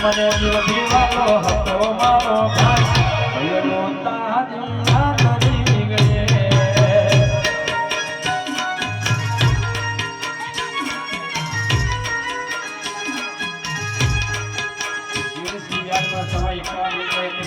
મને જીવ દીવાનો હતો મારો ભાઈ. રોતા જમના કરી ગયે જીવ સિયાળમાં સમય એકવાર નીકળે એટલે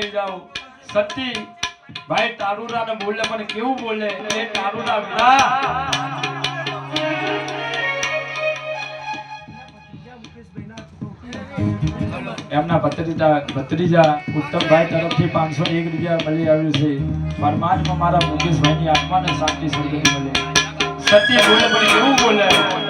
અહીં રોકાઈ સતી, ભાઈ, તારુરા ને બોલે, પણ કેવું બોલે? એ તારુરા વીરા એમના ભત્રીજા ભત્રીજા ઉત્તમભાઈ તરફથી પાંચસો એક રૂપિયા મળી આવ્યું છે. પરમાત્મા મારા મુકેશભાઈની આત્માને શાંતિ સદગતિ મળે. સત્ય બોલે, પણ કેવું બોલે?